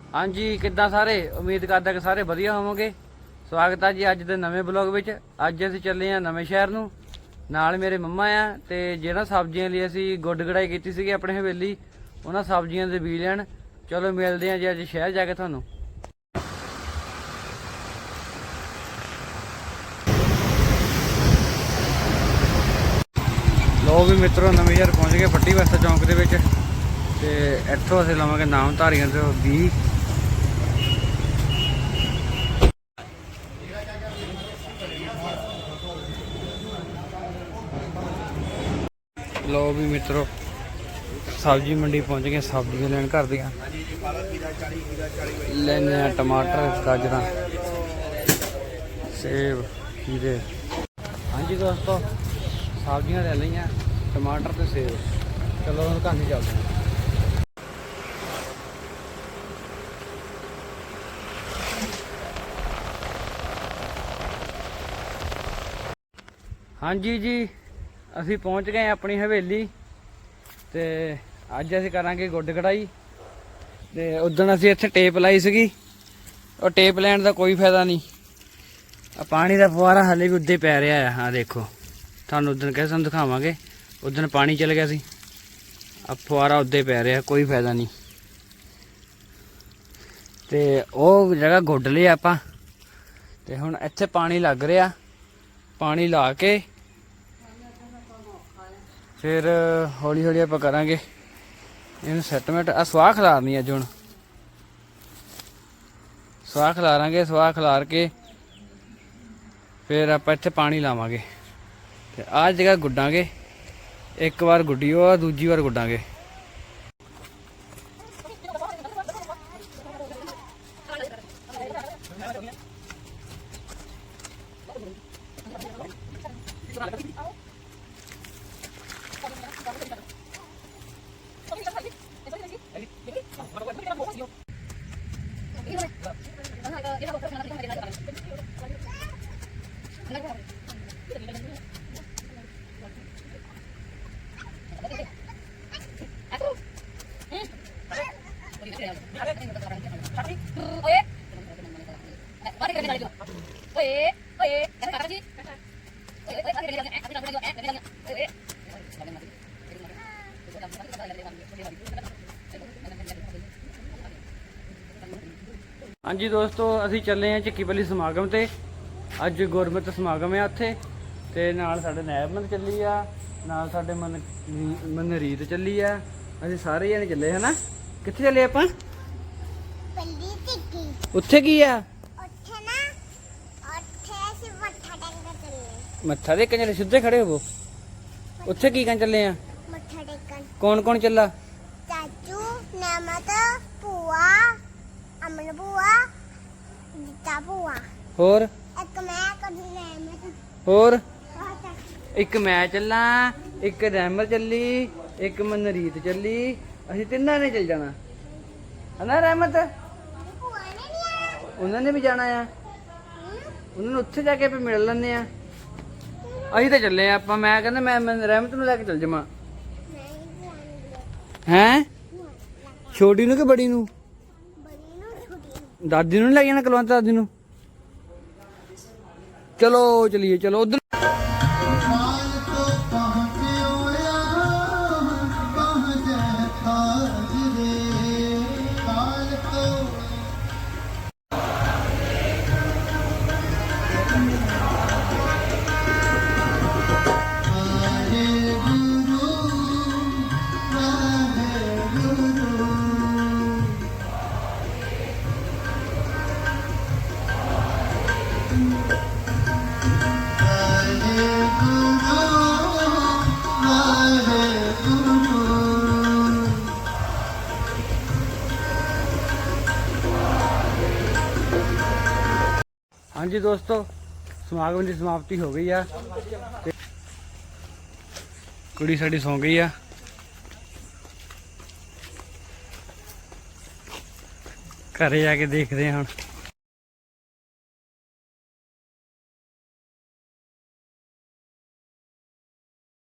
ਹਾਂਜੀ, ਕਿੱਦਾਂ ਸਾਰੇ? ਉਮੀਦ ਕਰਦਾ ਕਿ ਸਾਰੇ ਵਧੀਆ ਹੋਵੋਗੇ। ਸਵਾਗਤ ਹੈ ਜੀ ਅੱਜ ਦੇ ਨਵੇਂ ਬਲੌਗ ਵਿੱਚ। ਅੱਜ ਅਸੀਂ ਚੱਲੇ ਆ ਨਵੇਂ ਸ਼ਹਿਰ ਨੂੰ। ਨਾਲ ਮੇਰੇ ਮੰਮਾ ਆ ਤੇ ਜਿਹੜਾ ਸਬਜ਼ੀਆਂ ਲਈ ਅਸੀਂ ਗੁੱਡ ਗੜਾਈ ਕੀਤੀ ਸੀਗੀ ਆਪਣੇ ਹਵੇਲੀ, ਉਹਨਾਂ ਸਬਜ਼ੀਆਂ ਦੇ ਬੀਜ ਲੈਣ। ਚਲੋ ਮਿਲਦੇ ਆ ਜੀ ਅੱਜ ਸ਼ਹਿਰ ਜਾ ਕੇ ਤੁਹਾਨੂੰ। ਲੋ ਵੀ ਮਿੱਤਰੋ ਨਵੇਂ ਯਾਰ ਪਹੁੰਚ ਗਏ ਪੱਟੀ ਵਸਤਾ ਚੌਂਕ ਦੇ ਵਿੱਚ ਤੇ ਇੱਥੋਂ ਅਸੀਂ ਲਵਾਂਗੇ ਨਾਮ ਧਾਰੀਆਂ ਤੋਂ 20 ਲੋ ਵੀ ਮਿੱਤਰੋ, ਸਬਜ਼ੀ ਮੰਡੀ ਪਹੁੰਚ ਗਏ, ਸਬਜ਼ੀਆਂ ਲੈਣ ਘਰ ਦੀਆਂ। ਲੈਣੇ ਆ ਟਮਾਟਰ, ਗਾਜਰਾਂ, ਸੇਬ, ਖੀਰੇ। ਹਾਂਜੀ ਦੋਸਤੋ, ਸਬਜ਼ੀਆਂ ਲੈ ਲਈਆਂ। ਟਮਾਟਰ ਤੇ ਸੇਬ। ਚਲੋ, ਹੁਣ ਘਰ ਨੂੰ ਚੱਲਦੇ ਹਾਂ। ਹਾਂਜੀ ਜੀ, ਅਸੀਂ ਪਹੁੰਚ ਗਏ ਆਪਣੀ ਹਵੇਲੀ। ਤੇ ਅੱਜ ਅਸੀਂ ਕਰਾਂਗੇ ਗੁੱਡ ਕਢਾਈ ਤੇ ਉਦੋਂ ਅਸੀਂ ਇੱਥੇ ਟੇਪ ਲਾਈ ਸੀਗੀ। ਉਹ ਟੇਪ ਲੈਣ ਦਾ ਕੋਈ ਫਾਇਦਾ ਨਹੀਂ। ਆ ਪਾਣੀ ਦਾ ਫੁਆਰਾ ਹਲੇ ਵੀ ਉੱਦੇ ਪੈ ਰਿਹਾ ਆ ਆ ਦੇਖੋ। ਤੁਹਾਨੂੰ ਉਦੋਂ ਕਹਿ ਸਾਨੂੰ ਦਿਖਾਵਾਂਗੇ। ਉਸ ਦਿਨ ਪਾਣੀ ਚਲ ਗਿਆ ਸੀ। ਆ ਫੁਆਰਾ ਉੱਦੇ ਪੈ ਰਿਹਾ, ਕੋਈ ਫਾਇਦਾ ਨਹੀਂ। ਤੇ ਉਹ ਜਗ੍ਹਾ ਗੁੱਡ ਲਈ ਆਪਾਂ। ਤੇ ਹੁਣ ਇੱਥੇ ਪਾਣੀ ਲੱਗ ਰਿਹਾ। ਪਾਣੀ ਲਾ ਕੇ ਫਿਰ ਹੌਲੀ ਹੌਲੀ ਆਪਾਂ ਕਰਾਂਗੇ। ਇਹਨੂੰ ਸੈਟਮੈਂਟ ਆ ਸਵਾਹ ਖਲਾਰਨੀ ਅੱਜ ਹੁਣ। ਸਵਾਹ ਖਲਾਰਾਂਗੇ, ਸਵਾਹ ਖਲਾਰ ਕੇ ਫਿਰ ਆਪਾਂ ਇੱਥੇ ਪਾਣੀ ਲਾਵਾਂਗੇ। ਤੇ ਆਹ ਜਗ੍ਹਾ ਗੁੱਡਾਂਗੇ। ਇੱਕ ਵਾਰ ਗੁੱਡੀਓ ਆ ਦੂਜੀ ਵਾਰ ਗੁੱਡਾਂਗੇ Oye, oye, kakak sih. ਹਾਂਜੀ ਦੋਸਤੋ ਅਸੀਂ ਚੱਲੇ ਹਾਂ ਚੱਕੀਪਲੀ ਸਮਾਗਮ ਤੇ। ਅੱਜ ਗੁਰਮਤਿ ਸਮਾਗਮ ਆ ਉੱਥੇ ਤੇ ਨਾਲ ਸਾਡੇ ਨਾਇਬ ਚੱਲੀ ਆ ਨਾਲ ਸਾਡੇ ਮਨ ਮਨਰੀਤ ਚੱਲੀ ਆ। ਅਸੀਂ ਸਾਰੇ ਜਣੇ ਚੱਲੇ ਹਨਾ? ਕਿੱਥੇ ਚੱਲੇ ਆਪਾਂ? ਟਿੱਕੀ ਉੱਥੇ ਕੀ ਆ? ਉੱਥੇ ਨਾ ਉੱਥੇ ਅਸੀਂ ਮੱਥਾ ਟੇਕਣ ਚੱਲੇ। ਮੱਥਾ ਟੇਕਣ ਚੱਲੇ ਸਿੱਧੇ ਖੜੇ ਹੋਵੋ। ਉੱਥੇ ਕੀ ਕਰਨ ਚੱਲੇ ਆ? ਮੱਥਾ ਟੇਕਣ। ਕੌਣ ਕੌਣ ਚੱਲਾ? ਚਾਚੂ ਨਮਤ ਭੂਆ ਅਮਨ ਭੂਆ ਜੀਤਾ ਭੂਆ। ਹੋਰ? ਇੱਕ ਮੈਂ ਕਦੀ ਨਮਤ ਹੋਰ? ਇੱਕ ਮੈਂ ਚੱਲਾਂ ਇੱਕ ਰਹਿਮਤ ਚੱਲੀ ਇੱਕ ਮਨਰੀਤ ਚੱਲੀ। ਅਸੀਂ ਤਿੰਨਾਂ ਨੇ ਚੱਲ ਜਾਣਾ। ਹਨਾ ਰਹਿਮਤ ਉਹਨਾਂ ਨੇ ਵੀ ਜਾਣਾ ਆ? ਉਹਨਾਂ ਨੂੰ ਉੱਥੇ ਜਾ ਕੇ ਆਪਾਂ ਮਿਲ ਲੈਂਦੇ ਆ। ਅਸੀਂ ਤਾਂ ਚੱਲੇ ਆ ਆਪਾਂ। ਮੈਂ ਕਹਿੰਦਾ ਮੈਂ ਮੈਂ ਰਹਿਮਤ ਨੂੰ ਲੈ ਕੇ ਚੱਲ ਜਾਵਾਂ। ਨਹੀਂ ਹੈਂ? ਛੋਟੀ ਨੂੰ ਕਿ ਬੜੀ ਨੂੰ? ਦਾਦੀ ਨੂੰ ਨੀ ਲੈ ਜਾਣਾ ਕਲਵੰਤ ਦਾਦੀ ਨੂੰ? ਚਲੋ, ਚਲੀਏ, ਚਲੋ। ਉਧਰ ਹਾਂਜੀ ਦੋਸਤੋ, ਸਮਾਗਮ ਦੀ ਸਮਾਪਤੀ ਹੋ ਗਈ ਆ। ਕੁੜੀ ਸਾਡੀ ਸੌਂ ਗਈ ਆ। ਘਰੇ ਜਾ ਕੇ ਦੇਖਦੇ ਹਾਂ ਹੁਣ।